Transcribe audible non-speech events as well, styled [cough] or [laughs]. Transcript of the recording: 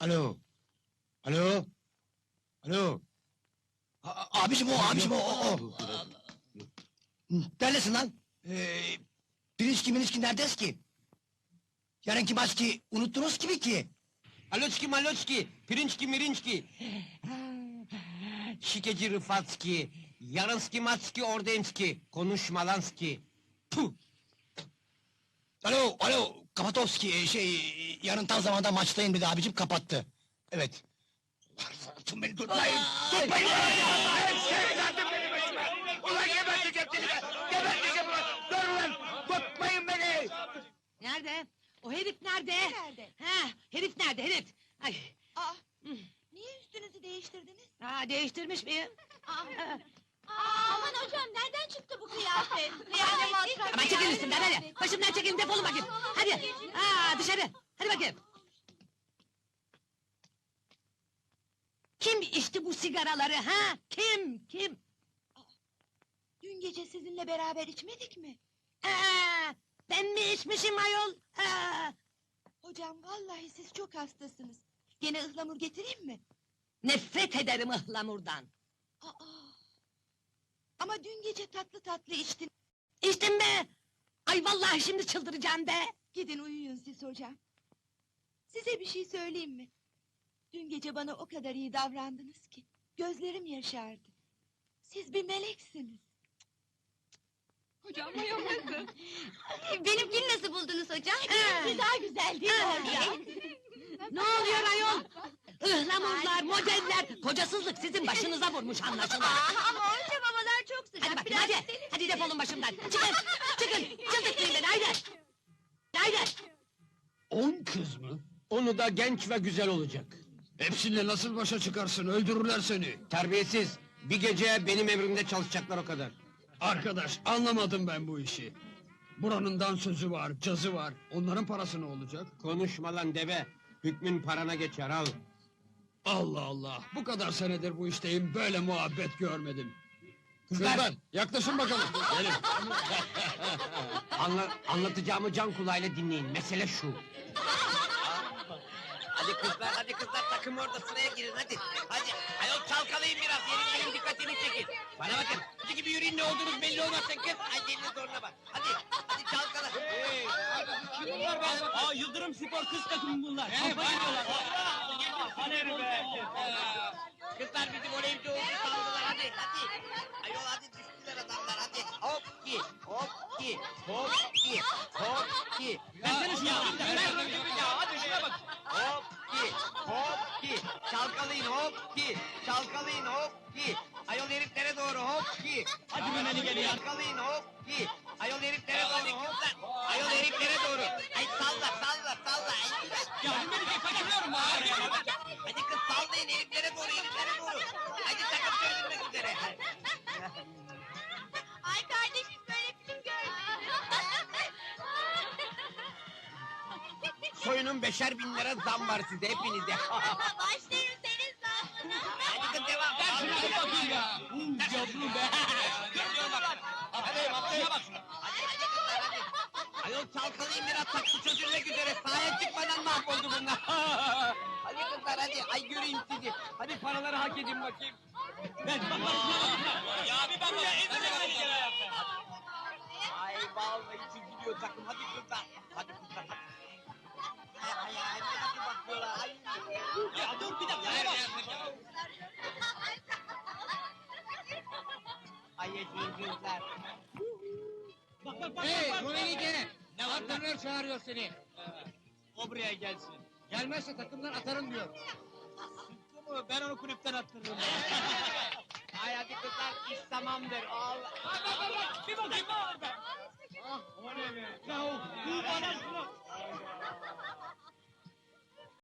Alo. Alo. Alo. A- abicim o, abicim o, o, o. Neredesin lan? Ee, Pirinçki minişki neredesin ki? Yarınki maç ki unuttunuz gibi ki. Aloçki maloçki, pirinçki mirinçki. Şikeci Rıfatski, yarınski matski ordenski, konuşmalanski. Puh! Alo, alo, Kapatovski, e, şey, yarın tam zamanda maçtayım dedi abicim, kapattı. Evet. Tutun beni, tutmayın! Tutmayın! Ulan geberteceğim seni be! Geberteceğim ulan! Dur ulan! Tutmayın beni! Nerede? O herif nerede? Nerede? Ha, herif nerede herif? Ay, Aa, niye üstünüzü değiştirdiniz? ha, değiştirmiş miyim? Aman hocam nereden çıktı bu kıyafet? [laughs] Kıyafet Ama çekilin üstümden hadi. Başımdan çekilin defolun bakayım. Hadi. Ha, dışarı. Hadi bakayım. Kim içti bu sigaraları ha? Kim? Kim? Dün gece sizinle beraber içmedik mi? Aa, ben mi içmişim ayol? Aa, Hocam vallahi siz çok hastasınız. Gene ıhlamur getireyim mi? nefret ederim ıhlamurdan. Aa. Ama dün gece tatlı tatlı içtin. İçtim mi? Ay vallahi şimdi çıldıracağım be. Gidin uyuyun siz hocam. Size bir şey söyleyeyim mi? Dün gece bana o kadar iyi davrandınız ki. Gözlerim yaşardı. Siz bir meleksiniz. Hocam bayılmasın. Benimkini nasıl buldunuz hocam? Benimki daha güzel değil mi hocam? Ne oluyor ayol? Ihlamurlar, modeller, kocasızlık sizin başınıza vurmuş anlaşılan. Ama hocam. Hadi bakayım hadi. Hadi defolun başımdan. Çıkın. Çıkın. Çıldırtmayın beni haydi. Haydi. On kız mı? Onu da genç ve güzel olacak. Hepsiyle nasıl başa çıkarsın, öldürürler seni. Terbiyesiz, bir gece benim emrimde çalışacaklar o kadar. Arkadaş anlamadım ben bu işi. Buranın dansözü var, cazı var. Onların parası ne olacak? Konuşma lan deve, hükmün parana geçer al. Allah Allah. Bu kadar senedir bu işteyim böyle muhabbet görmedim. Kızlar! Kızlar yaklaşın bakalım. Gelin. [laughs] Anla, anlatacağımı can kulağıyla dinleyin, mesele şu. Hadi kızlar, hadi kızlar takım orada sıraya girin hadi. Hadi, ayol çalkalayın biraz, yeni benim dikkatimi çekin. Bana bakın, hadi gibi yürüyün ne olduğunuz belli olmazsa kız. Ay gelin zoruna bak. Hadi, hadi çalkala. Hey, kim bunlar be? Aa Yıldırım Spor kız takımı bunlar. He, bak. Kızlar bizim voleybolcu saldılar hadi hadi. Ayol hadi düştüler adamlar hadi. Hop ki hop ki hop ki hop ki. Versene şunu. Hadi şuna bak. Hop ki hop ki. Çalkalayın hop ki. Çalkalayın hop ki. Ayol heriflere doğru hop ki. Hadi Memeli gel ya. Çalkalayın hop ki. Soyunun beşer bin lira zam var size hepinize. Başlarım senin zammına. Hadi kız devam. Ver şunu bir bakayım ya. Yavrum be. Görüyor bak. Hadi şuna bak şuna. Hadi hadi kızlar hadi. Ayol çalkalayın biraz taksı çözülmek üzere. Sahaya çıkmadan mahvoldu bunlar. [laughs] hadi kızlar hadi. Ay göreyim sizi. Hadi paraları hak edin bakayım. Ver bak bak şuna bak. Ya bir bak bak. Ay vallahi çiziliyor takım. Hadi kızlar Ay çocuklar. Hey, Morenike! Ne var? Antrenör çağırıyor seni. O buraya gelsin. Gelmezse takımdan atarım diyor. Ben onu kulüpten attırırım. [laughs] Ay hadi kızlar iş tamamdır. Allah. Bir bakayım ne olur be. Ah, o ne be? Ya bu bana şunu. [laughs]